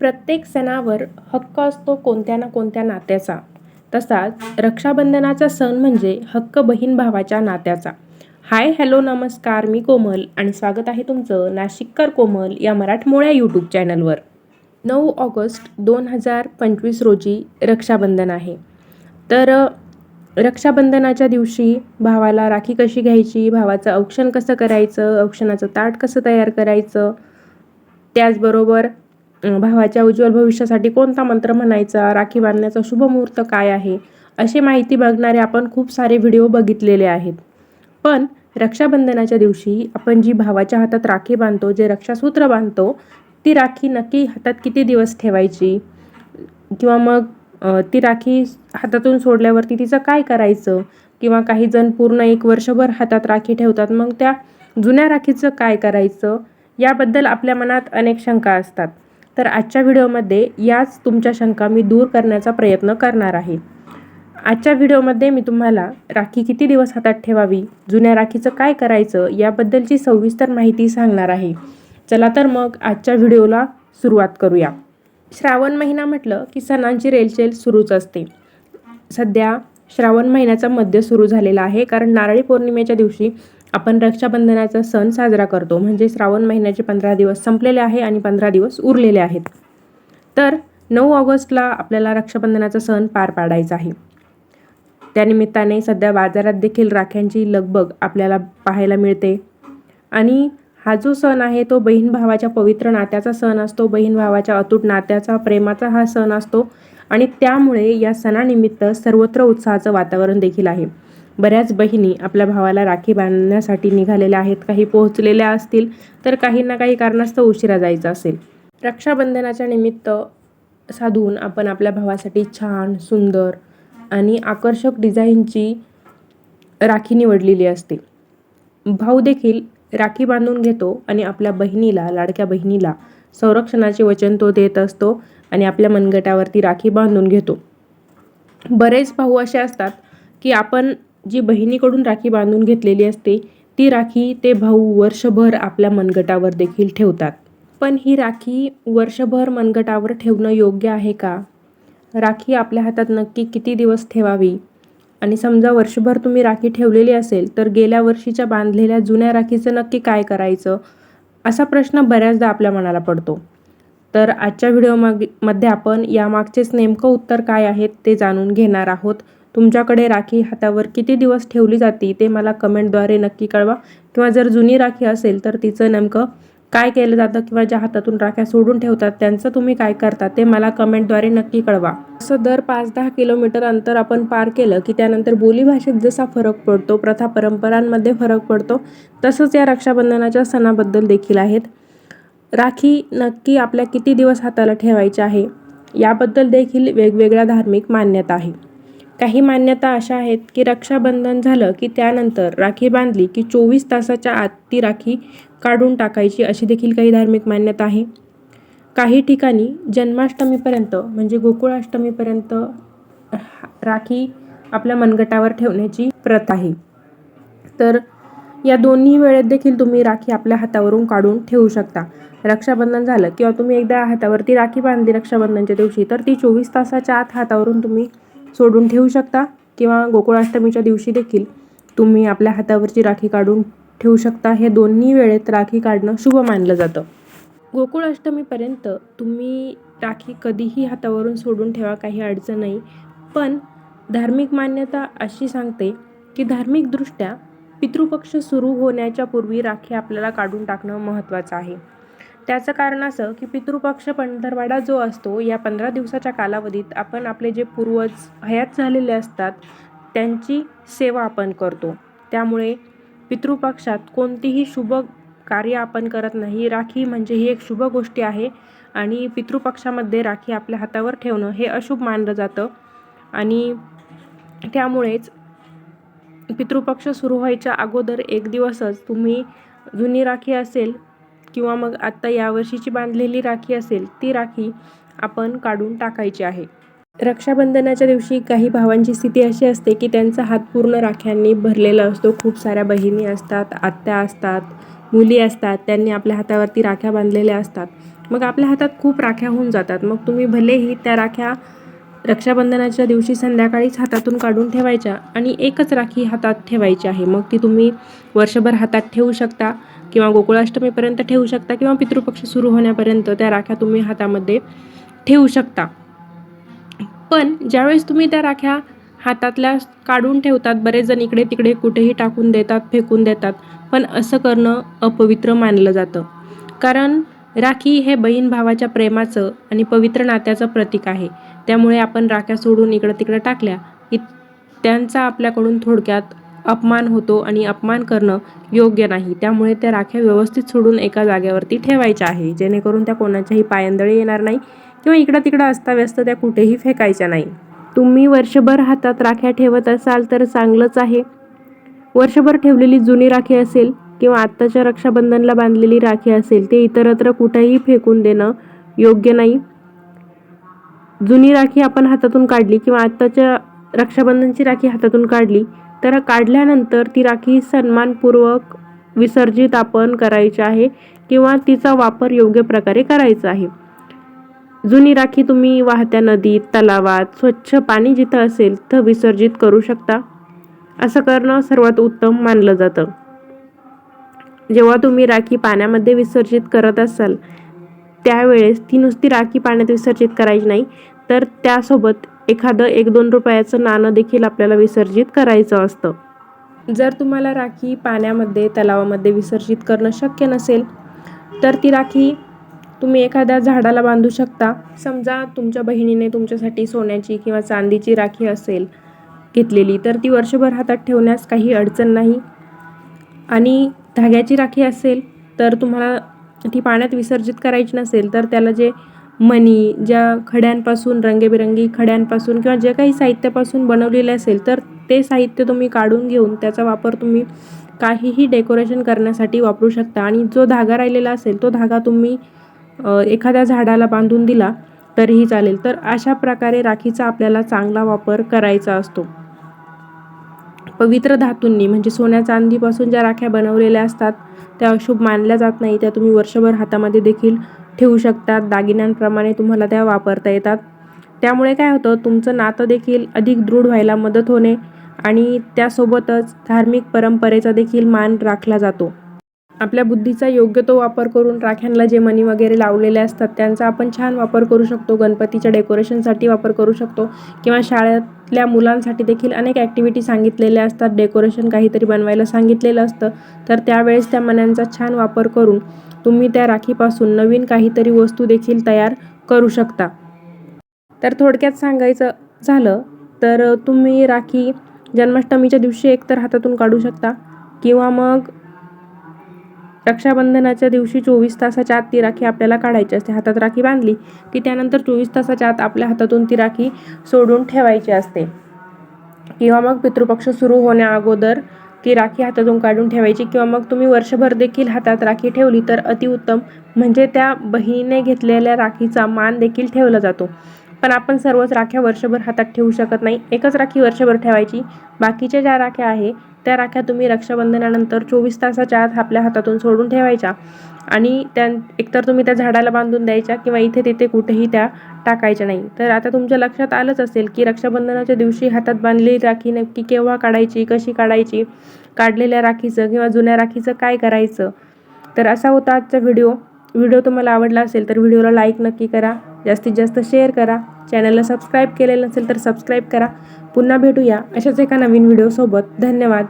प्रत्येक सणावर हक्क असतो कोणत्या ना कोणत्या नात्याचा. तसाच रक्षाबंधनाचा सण म्हणजे हक्क बहीण भावाच्या नात्याचा. हाय हॅलो नमस्कार मी कोमल आणि स्वागत आहे तुमचं नाशिककर कोमल या मराठमोळ्या यूट्यूब चॅनलवर. नऊ ऑगस्ट दोन हजार पंचवीस रोजी रक्षाबंधन आहे. तर रक्षाबंधनाच्या दिवशी भावाला राखी कशी घ्यायची भावाचं औक्षण कसं करायचं औक्षणाचं ताट कसं तयार करायचं त्याचबरोबर भावाच्या उज्ज्वल भविष्यासाठी कोणता मंत्र म्हणायचा राखी बांधण्याचा शुभ मुहूर्त काय आहे अशी माहिती बघणारे आपण खूप सारे व्हिडिओ बघितलेले आहेत. पण रक्षाबंधनाच्या दिवशी आपण जी भावाच्या हातात राखी बांधतो जे रक्षासूत्र बांधतो ती राखी नक्की हातात किती दिवस ठेवायची? किंवा मग ती राखी हातातून सोडल्यावरती तिचं काय करायचं? किंवा काही जण पूर्ण एक वर्षभर हातात राखी ठेवतात मग त्या जुन्या राखीचं काय करायचं? याबद्दल आपल्या मनात अनेक शंका असतात. तर आजच्या व्हिडिओमध्ये याच तुमच्या शंका मी दूर करण्याचा प्रयत्न करणार आहे. आजच्या व्हिडिओमध्ये मी तुम्हाला राखी किती दिवस हातात ठेवावी जुन्या राखीचं काय करायचं याबद्दलची सविस्तर माहिती सांगणार आहे. चला तर मग आजच्या व्हिडिओला सुरुवात करूया. श्रावण महिना म्हटलं की सणांची रेलचेल सुरूच असते. सध्या श्रावण महिन्याचा मध्य सुरू झालेला आहे कारण नारळी पौर्णिमेच्या दिवशी आपण रक्षाबंधनाचा सण साजरा करतो म्हणजे श्रावण महिन्याचे पंधरा दिवस संपलेले आहे आणि पंधरा दिवस उरलेले आहेत. तर नऊ ऑगस्टला आपल्याला रक्षाबंधनाचा सण पार पाडायचा आहे. त्यानिमित्ताने सध्या बाजारात देखील राख्यांची लगबग आपल्याला पाहायला मिळते. आणि हा जो सण आहे तो बहीण भावाच्या पवित्र नात्याचा सण असतो बहीण भावाच्या अतूट नात्याचा प्रेमाचा हा सण असतो. आणि त्यामुळे या सणानिमित्त सर्वत्र उत्साहाचं वातावरण देखील आहे. बऱ्याच बहिणी आपल्या भावाला राखी बांधण्यासाठी निघालेल्या आहेत. काही पोहोचलेल्या असतील तर काही ना काही कारणास्तव उशिरा जायचं असेल. रक्षाबंधनाच्या निमित्त साधून आपण आपल्या भावासाठी छान सुंदर आणि आकर्षक डिझाईनची राखी निवडलेली असते. भाऊ देखील राखी बांधून घेतो आणि आपल्या बहिणीला लाडक्या बहिणीला संरक्षणाचे वचन तो देत असतो आणि आपल्या मनगटावरती राखी बांधून घेतो. बरेच भाऊ असे असतात की आपण जी बहिणीकडून राखी बांधून घेतलेली असते ती राखी ते भाऊ वर्षभर आपल्या मनगटावर देखील ठेवतात. पण ही राखी वर्षभर मनगटावर ठेवणं योग्य आहे का? राखी आपल्या हातात नक्की किती दिवस ठेवावी? आणि समजा वर्षभर तुम्ही राखी ठेवलेली असेल तर गेल्या वर्षीच्या बांधलेल्या जुन्या राखीचं नक्की काय करायचं? असा प्रश्न बऱ्याचदा आपल्या मनाला पडतो. तर आजच्या व्हिडिओमागमध्ये आपण यामागचेच नेमकं उत्तर काय आहे ते जाणून घेणार आहोत. तुमच्याकडे राखी हातावर किती दिवस ठेवली जाते ते मला कमेंटद्वारे नक्की कळवा. किंवा जर जुनी राखी असेल तर तिचं नेमकं काय केलं जातं किंवा ज्या हातातून राख्या सोडून ठेवतात त्यांचं तुम्ही काय करता ते मला कमेंटद्वारे नक्की कळवा. असं दर पाच दहा किलोमीटर अंतर आपण पार केलं की त्यानंतर बोलीभाषेत जसा फरक पडतो प्रथा परंपरांमध्ये फरक पडतो तसंच या रक्षाबंधनाच्या सणाबद्दल देखील आहेत. राखी नक्की आपल्या किती दिवस हाताला ठेवायची आहे? याबद्दल देखील वेगवेगळ्या धार्मिक मान्यता आहे. काही मान्यता अशा आहेत की रक्षाबंधन झालं की त्यानंतर राखी बांधली की चोवीस तासाच्या आत ती राखी काढून टाकायची अशी देखील काही धार्मिक मान्यता आहे. काही ठिकाणी जन्माष्टमीपर्यंत म्हणजे गोकुळाष्टमीपर्यंत राखी आपल्या मनगटावर ठेवण्याची प्रथा आहे. तर या दोन्ही वेळेत देखील तुम्ही राखी आपल्या हातावरून काढून ठेवू शकता. रक्षाबंधन झालं किंवा तुम्ही एकदा हातावरती राखी बांधली रक्षाबंधनच्या दिवशी तर ती चोवीस तासाच्या आत हातावरून तुम्ही सोडून ठेवू शकता किंवा गोकुळाष्टमीच्या दिवशी देखील तुम्ही आपल्या हातावरची राखी काढून ठेवू शकता. हे दोन्ही वेळेत राखी काढणं शुभ मानलं जातं. गोकुळाष्टमीपर्यंत तुम्ही राखी कधीही हातावरून सोडून ठेवा काही अडचण नाही. पण धार्मिक मान्यता अशी सांगते की धार्मिकदृष्ट्या पितृपक्ष सुरू होण्याच्या पूर्वी राखी आपल्याला काढून टाकणं महत्त्वाचं आहे. त्याचं कारण असं की पितृपक्ष पंधरवाडा जो असतो या पंधरा दिवसाच्या कालावधीत आपण आपले जे पूर्वज हयात झालेले असतात त्यांची सेवा आपण करतो. त्यामुळे पितृपक्षात कोणतीही शुभ कार्य आपण करत नाही. राखी म्हणजे ही एक शुभ गोष्टी आहे आणि पितृपक्षामध्ये राखी आपल्या हातावर ठेवणं हे अशुभ मानलं जातं आणि त्यामुळेच पितृपक्ष सुरू व्हायच्या अगोदर एक दिवसच तुम्ही जुनी राखी असेल किंवा मग आत्ता यावर्षीची बांधलेली राखी असेल ती राखी आपण काढून टाकायची आहे. रक्षाबंधनाच्या दिवशी काही भावांची स्थिती अशी असते की त्यांचा हात पूर्ण राख्यांनी भरलेला असतो. खूप साऱ्या बहिणी असतात आत्या असतात मुली असतात त्यांनी आपल्या हातावरती राख्या बांधलेल्या असतात. मग आपल्या हातात खूप राख्या होऊन जातात. मग तुम्ही भलेही त्या राख्या रक्षाबंधनाच्या दिवशी संध्याकाळीच हातातून काढून ठेवायच्या आणि एकच राखी हातात ठेवायची आहे. मग ती तुम्ही वर्षभर हातात ठेवू शकता. किंवा गोकुळाष्टमीपर्यंत ठेवू शकता किंवा पितृपक्ष सुरू होण्यापर्यंत त्या राख्या तुम्ही हातामध्ये ठेवू शकता. पण ज्यावेळेस तुम्ही त्या राख्या हातातल्या काढून ठेवतात बरेच जण इकडे तिकडे कुठेही टाकून देतात फेकून देतात पण असं करणं अपवित्र मानलं जातं. कारण राखी हे बहीण भावाच्या प्रेमाचं आणि पवित्र नात्याचं प्रतीक आहे. त्यामुळे आपण राख्या सोडून इकडं तिकडं टाकल्या की त्यांचा आपल्याकडून थोडक्यात अपमान होतो आणि अपमान करणं योग्य नाही. त्यामुळे त्या राख्या व्यवस्थित सोडून एका जागेवरती ठेवायच्या आहे. जेणेकरून त्या कोणाच्याही पायंदळी येणार नाही किंवा इकडं तिकडं अस्ताव्यस्त त्या कुठेही फेकायच्या नाही. तुम्ही वर्षभर हातात राख्या ठेवत असाल तर चांगलंच आहे. वर्षभर ठेवलेली जुनी राखी असेल किंवा आत्ताच्या रक्षाबंधनला बांधलेली राखी असेल ते इतरत्र कुठेही फेकून देणं योग्य नाही. जुनी राखी आपण हातातून काढली किंवा आत्ताच्या रक्षाबंधनची राखी हातातून काढली तर काढल्यानंतर ती राखी सन्मानपूर्वक विसर्जित आपण करायची आहे किंवा तिचा वापर योग्य प्रकारे करायचा आहे. जुनी राखी तुम्ही वाहत्या नदीत तलावात स्वच्छ पाणी जिथं असेल तिथं विसर्जित करू शकता. असं करणं सर्वात उत्तम मानलं जातं. जेव्हा तुम्ही राखी पाण्यामध्ये विसर्जित करत असाल त्यावेळेस ती नुसती राखी पाण्यात विसर्जित करायची नाही तर त्यासोबत एखादं एक दोन रुपयाचं नाणं देखील आपल्याला विसर्जित करायचं असतं. जर तुम्हाला राखी पाण्यामध्ये तलावामध्ये विसर्जित करणं शक्य नसेल तर ती राखी तुम्ही एखाद्या झाडाला बांधू शकता. समजा तुमच्या बहिणीने तुमच्यासाठी सोन्याची किंवा चांदीची राखी असेल घेतलेली तर ती वर्षभर हातात ठेवण्यास काही अडचण नाही. आणि धाग्याची राखी असेल तर तुम्हाला ती पाण्यात विसर्जित करायची नसेल तर त्याला जे मणी ज्या खड्यांपासून रंगेबिरंगी खड्यांपासून किंवा जे काही साहित्यापासून बनवलेले असेल तर ते साहित्य तुम्ही काढून घेऊन त्याचा वापर तुम्ही काहीही डेकोरेशन करण्यासाठी वापरू शकता. आणि जो धागा राहिलेला असेल तो धागा तुम्ही एखाद्या झाडाला बांधून दिला तरीही चालेल. तर अशा प्रकारे राखीचा आपल्याला चांगला वापर करायचा असतो. पवित्र धातूंनी म्हणजे सोन्या चांदीपासून ज्या राख्या बनवलेल्या असतात त्या अशुभ मानल्या जात नाही त्या तुम्ही वर्षभर हातामध्ये देखील ठेवू शकतात. दागिन्यांप्रमाणे तुम्हाला त्या वापरता येतात. त्यामुळे काय होतं तुमचं नातं देखील अधिक दृढ व्हायला मदत होणे आणि त्यासोबतच धार्मिक परंपरेचा देखील मान राखला जातो. आपल्या बुद्धीचा योग्य तो वापर करून राख्यांना जे मणी वगैरे लावलेले असतात त्यांचा आपण छान वापर करू शकतो. गणपतीच्या डेकोरेशनसाठी वापर करू शकतो किंवा शाळेतल्या मुलांसाठी देखील अनेक ॲक्टिव्हिटी सांगितलेल्या असतात. डेकोरेशन काहीतरी बनवायला सांगितलेलं असतं तर त्यावेळेस त्या मण्यांचा छान वापर करून तुम्ही त्या राखीपासून नवीन काहीतरी वस्तू देखील तयार करू शकता. तर थोडक्यात सांगायचं झालं तर तुम्ही राखी जन्माष्टमीच्या दिवशी एकतर हातातून काढू शकता किंवा मग रक्षाबंधनाच्या दिवशी चोवीस तासाच्या आत ती राखी आपल्याला काढायची असते. हातात राखी बांधली की त्यानंतर चोवीस तासाच्या आत आपल्या हातातून ती राखी सोडून ठेवायची असते. किंवा मग पितृपक्ष सुरू होण्या अगोदर ती राखी हातातून काढून ठेवायची किंवा मग तुम्ही वर्षभर देखील हातात राखी ठेवली तर अतिउत्तम. म्हणजे त्या बहिणीने घेतलेल्या राखीचा मान देखील ठेवला जातो. पण आपण सर्वच राख्या वर्षभर हातात ठेवू शकत नाही. एकच राखी वर्षभर ठेवायची. बाकीच्या ज्या राख्या आहे त्या राख्या तुम्ही रक्षाबंधनानंतर चोवीस तासाच्या आत आपल्या हातातून सोडून ठेवायच्या. आणि त्या एकतर तुम्ही त्या झाडाला बांधून द्यायच्या किंवा इथे तिथे कुठेही त्या टाकायच्या नाही. तर आता तुमच्या लक्षात आलंच असेल की रक्षाबंधनाच्या दिवशी हातात बांधलेली राखी नक्की केव्हा काढायची कशी काढायची? काढलेल्या राखीचं किंवा जुन्या राखीचं काय करायचं? तर असा होता आजचा व्हिडिओ. व्हिडिओ तुम्हाला आवडला असेल तर व्हिडिओला लाईक नक्की करा. जास्तीत जास्त शेअर करा. चॅनलला सबस्क्राईब केलेलं नसेल तर सबस्क्राईब करा. पुन्हा भेटूया अशाच एका नवीन व्हिडिओसोबत धन्यवाद.